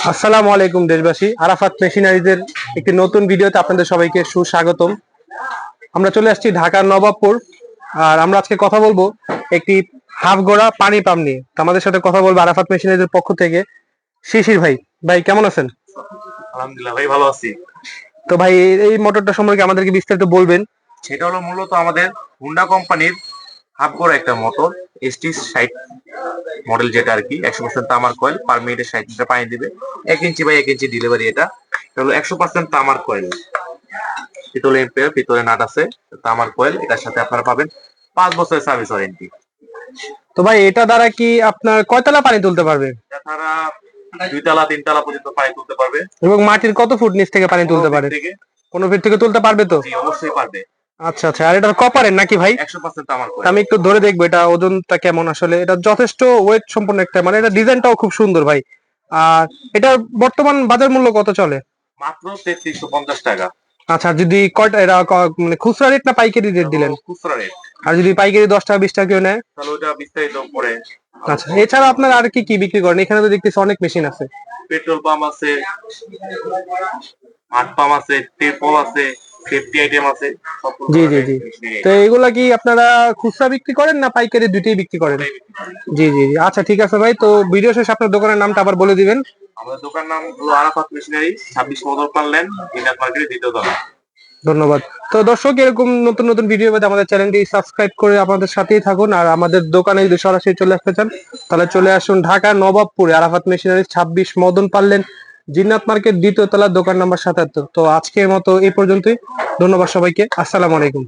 আসসালামু আলাইকুম দেশবাসী। আরাফাত মেশিনারিজের একটি নতুন ভিডিওতে আপনাদের সবাইকে সুস্বাগতম। আমরা চলে আসছি ঢাকার নবাবপুর আর আমরা আজকে কথা বলব একটি হাফ গোড়া পানি পাম্প নিয়ে। তো আমাদের সাথে কথা বলব আরাফাত মেশিনারিজের পক্ষ থেকে শিশির ভাই। ভাই কেমন আছেন? আলহামদুলিল্লাহ ভাই ভালো আছি। তো ভাই এই- মোটরটা সম্পর্কে আমাদেরকে বিস্তারিত বলবেন। সেটা হলো মূলত আমাদের হুন্ডা কোম্পানির হাফ করা একটা মোটর এসটি ষাট মডেল যেটা আর কি একশো পার্সেন্ট তামার কয়েল পার মিনিটে ষাট লিটার পানি দিবে। এক ইঞ্চি বাই এক ইঞ্চি ডেলিভারি এটা। এটা হলো একশো পার্সেন্ট তামার কয়েল পিতলে এম্পেয়ার পিতলে নাট আছে তামার কয়েল এটার সাথে আপনারা পাবেন পাঁচ বছরের সার্ভিস ওয়ারেন্টি তো ভাই এটা দ্বারা কি আপনার কয়তলা পানি তুলতে পারবে? তাছাড়া দুই তালা তিন তালা পর্যন্ত পানি তুলতে পারবে। এবং মাটির কত ফুট নিচ থেকে পানি তুলতে পারে? কোনো ফিট থেকে তুলতে পারবে তো? অবশ্যই পারবে। আচ্ছা আচ্ছা। আর এটা কপারের নাকি ভাই? আমি একটু ধরে দেখব এটা ওজনটা কেমন আসলে। এটা যথেষ্ট ওয়েট সম্পন্ন একটা মানে এটা ডিজাইনটাও খুব সুন্দর ভাই। আর এটার বর্তমান বাজার মূল্য কত চলে? মাত্র তেত্রিশশো পঞ্চাশ টাকা। আচ্ছা যদি কয়টা এটা মানে খুচরা রেট না পাইকারি রেট দিলেন? খুচরা রেট আর যদি পাইকারি দশ টাকা বিশ টাকা কেউ নেয়? তাহলে ওটা বিস্তারিত পরে আচ্ছা এছাড়া আপনার আর কি কি বিক্রি করেন? এখানে তো দেখতেছি অনেক মেশিন আছে। পেট্রোল পাম্প আছে হাট পাম্প আছে টেপল আছে সেফটি আইটেম আছে জি, জি, জি। তো এগুলা কি আপনারা খুচরা বিক্রি করেন না পাইকারি দুইটাই বিক্রি করেন? জি জি জি। আচ্ছা ঠিক আছে ভাই। তো ভিডিও শেষে আপনার দোকানের নামটা আবার বলে দিবেন। আমাদের দোকান নাম হলো আরাফাত মেশিনারি ছাব্বিশ মদর পারলেন ইন্ডিয়ান দ্বিতীয় তলা। ধন্যবাদ। তো দর্শক এরকম নতুন নতুন ভিডিও পেতে আমাদের চ্যানেলটি সাবস্ক্রাইব করে আমাদের সাথেই থাকুন। আর আমাদের দোকানে যদি সরাসরি চলে আসতে চান তাহলে চলে আসুন ঢাকা নবাবপুরে আরাফাত মেশিনারি ছাব্বিশ মদন পারলেন জিন্নাত মার্কেট দ্বিতীয় তলার দোকান নাম্বার সাতাত্তর। তো আজকের মতো এই পর্যন্তই। ধন্যবাদ সবাইকে। আসসালামু আলাইকুম।